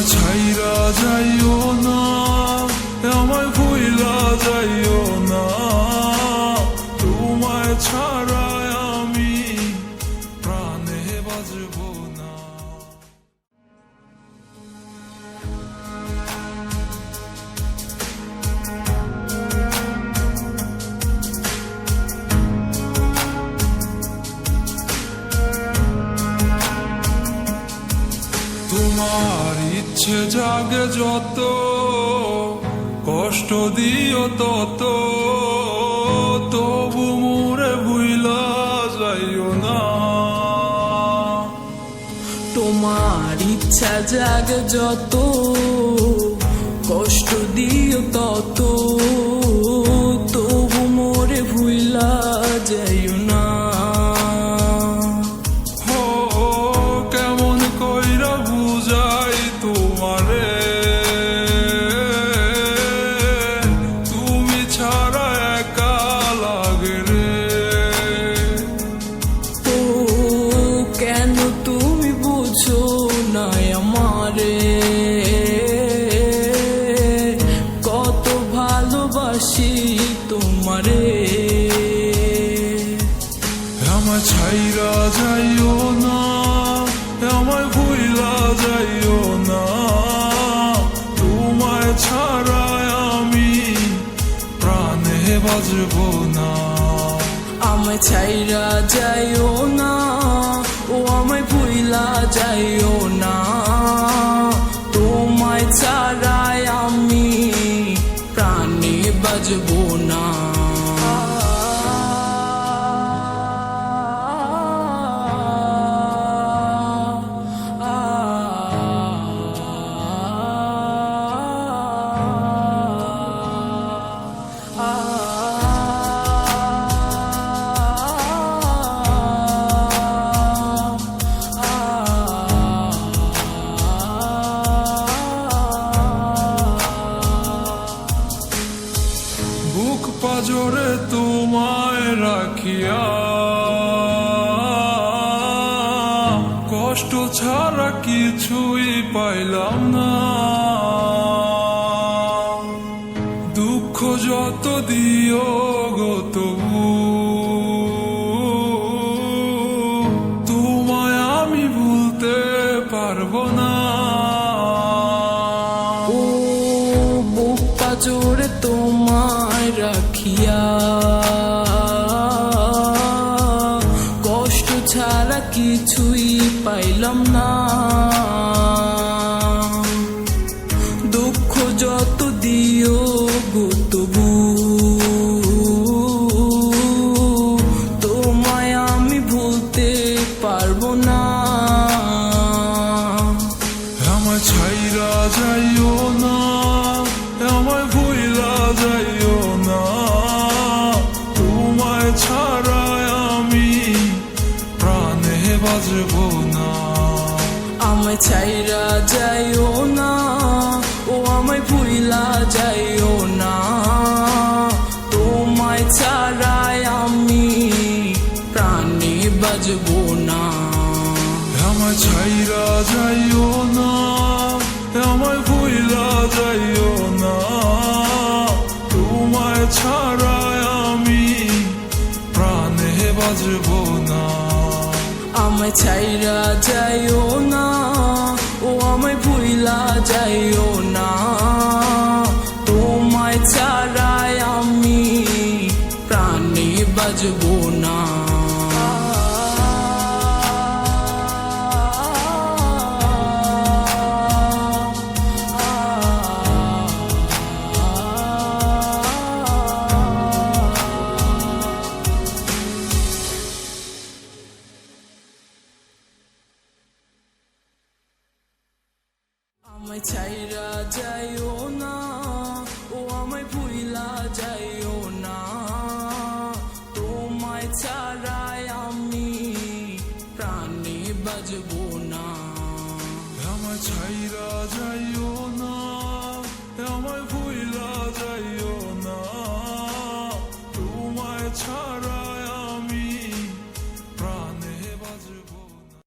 আমায় ছাইরা যাইও না, আমায় ভুইলা যাইও না। তোমায় ছাড়ায় আমি প্রাণে বাজব না। তোমার ইচ্ছে জাগে যত, কষ্ট দিও তত। তবু মোরে ভুইলা যাইও না। তোমার ইচ্ছা জাগে যত। আমায় ছাইরা যাইও না, আমায় ভুইলা যাইও না। তোমায় ছাড়ায় আমি প্রাণে বাজব না। আমায় ছাইরা যাইও না, ও আমায় ভুইলা যাইও না। তোমায় ছাড়াই আমি প্রাণে বাজবো না। পাজরে তোমায় রাখিয়া। কষ্ট ছাড়া কিছুই পাইলাম না। দুঃখ যত দিও গো তোমায় আমি ভুলতে পারব না। ও বুক পাজরে তোমায় রাখিয়া। কষ্ট ছাড়া কিছুই পাইলাম না। দুঃখ যত দিও গো তবু, তোমায় আমি ভুলতে পারব না। আমায় ছাইরা যাইও না, আমায় ভুইলা বাজব না। আমায় ছাইরা যাইও না ও আমায় ভুইলা যাইও না। তোমায় ছাড়াই আমি প্রাণে বাজবো না। আমায় ছাইরা যাইও না আমায় ভুইলা যাইও না। তোমায় ছাড়ায় আমি প্রাণে বাজব না। আমায় ছাইরা যাইও না ও আমায় ভুইলা যাইও না। তোমায় ছাড়াই আমি প্রাণে বাজবো আমায় ছাইরা যাইও না, ও আমায় ভুইলা যাইও না। তোমায় ছাড়াই আমি প্রাণে বাজবো না। আমায় ছাইরা যাইও না